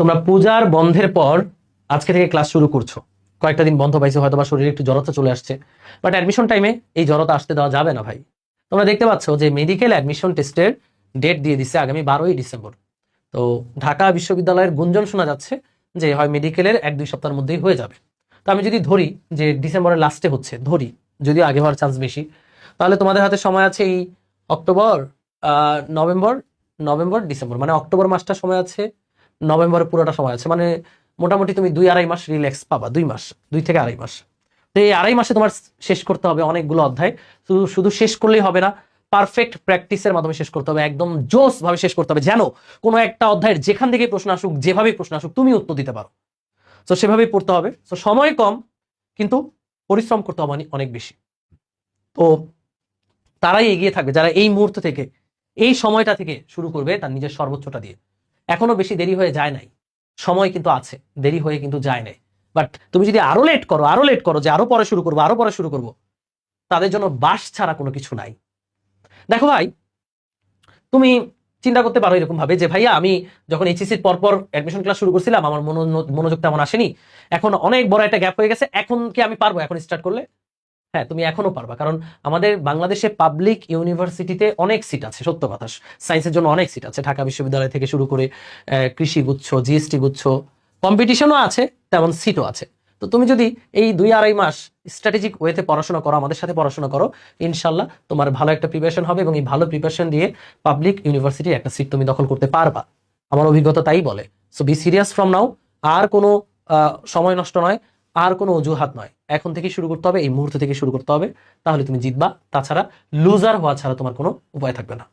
তোমরা পূজার বন্ধের পর আজকে থেকে ক্লাস শুরু করছ। কয়েকটা দিন বন্ধ পাইছো হয়তো বা শরীরে একটু জড়তা চলে আসছে। বাট অ্যাডমিশন টাইমে এই জড়তা আসতে দেওয়া যাবে না ভাই। তোমরা দেখতে পাচ্ছ যে মেডিকেল অ্যাডমিশন টেস্টের ডেট দিয়ে দিচ্ছে আগামী বারোই ডিসেম্বর। তো ঢাকা বিশ্ববিদ্যালয়ের গুঞ্জন শোনা যাচ্ছে যে হয় মেডিকেলের এক, দুই সপ্তাহের মধ্যেই হয়ে যাবে। তো আমি যদি ধরি যে ডিসেম্বরের লাস্টে হচ্ছে, ধরি যদিও আগে হওয়ার চান্স বেশি, তাহলে তোমাদের হাতে সময় আছে এই অক্টোবর নভেম্বর নভেম্বর, ডিসেম্বর মানে অক্টোবর মাসটা সময় আছে নভেম্বরের পুরোটা সময় আছে। মানে মোটামুটি তুমি দুই আড়াই মাস রিল্যাক্স পাবা, দুই মাস, দুই থেকে আড়াই মাস। তো এই আড়াই মাসে তোমার শেষ করতে হবে অনেকগুলো অধ্যায়। শুধু শুধু শেষ করলেই হবে না পারফেক্ট প্র্যাকটিসের মাধ্যমে শেষ করতে হবে, একদম জোস ভাবে শেষ করতে হবে। যেন কোনো একটা অধ্যায়ের যেখান থেকে প্রশ্ন আসুক যেভাবে প্রশ্ন আসুক, তুমি উত্তর দিতে পারো। তো সেভাবেই পড়তে হবে। তো সময় কম, কিন্তু পরিশ্রম করতে হবে অনেক বেশি। তো তারাই এগিয়ে থাকবে। যারা এই মুহূর্ত থেকে, এই সময়টা থেকে শুরু করবে তার নিজের সর্বোচ্চটা দিয়ে। এখনও বেশি দেরি হয়ে যায় নাই। সময় কিন্তু আছে, দেরি হয়ে কিন্তু যায় নাই। বাট তুমি যদি আরও লেট করো, আরও লেট করো, যে আরও পরে শুরু করব, আরও পরে শুরু করব, তাদের জন্য বাস ছাড়া কোনো কিছু নাই। দেখো ভাই, তুমি চিন্তা করতে পারো এরকম ভাবে যে, ভাইয়া, আমি যখন এইচএসির পরপর অ্যাডমিশন ক্লাস শুরু করছিলাম, আমার মনো- মনোযোগ তেমন আসেনি। এখন অনেক বড় একটা গ্যাপ হয়ে গেছে, এখন কি আমি পারব? এখন স্টার্ট করলে? হ্যাঁ তুমি এখনও পারবা, কারণ আমাদের বাংলাদেশে পাবলিক ইউনিভার্সিটিতে অনেক সিট আছে, সত্য কথা। সায়েন্সের জন্য অনেক সিট আছে, ঢাকা বিশ্ববিদ্যালয় থেকে শুরু করে কৃষি গুচ্ছ জিএসটি গুচ্ছ কম্পিটিশনও আছে, তেমন সিটও আছে। তো তুমি যদি এই দুই আড়াই মাস স্ট্র্যাটেজিক ওয়েতে পড়াশোনা করো, আমাদের সাথে পড়াশোনা করো ইনশাল্লাহ তোমার ভালো একটা প্রিপারেশন হবে এবং এই ভালো প্রিপারেশন দিয়ে পাবলিক ইউনিভার্সিটির একটা সিট তুমি দখল করতে পারবা। আমার অভিজ্ঞতা তাই বলে। So be serious from now আর কোনো সময় নষ্ট নয়। আর কোনো অজুহাত নয়। এখন থেকে শুরু করতে হবে, এই মুহূর্ত থেকে শুরু করতে হবে। তাহলে তুমি জিতবা। তাছাড়া লুজার হওয়া ছাড়া তোমার কোনো উপায় থাকবে না।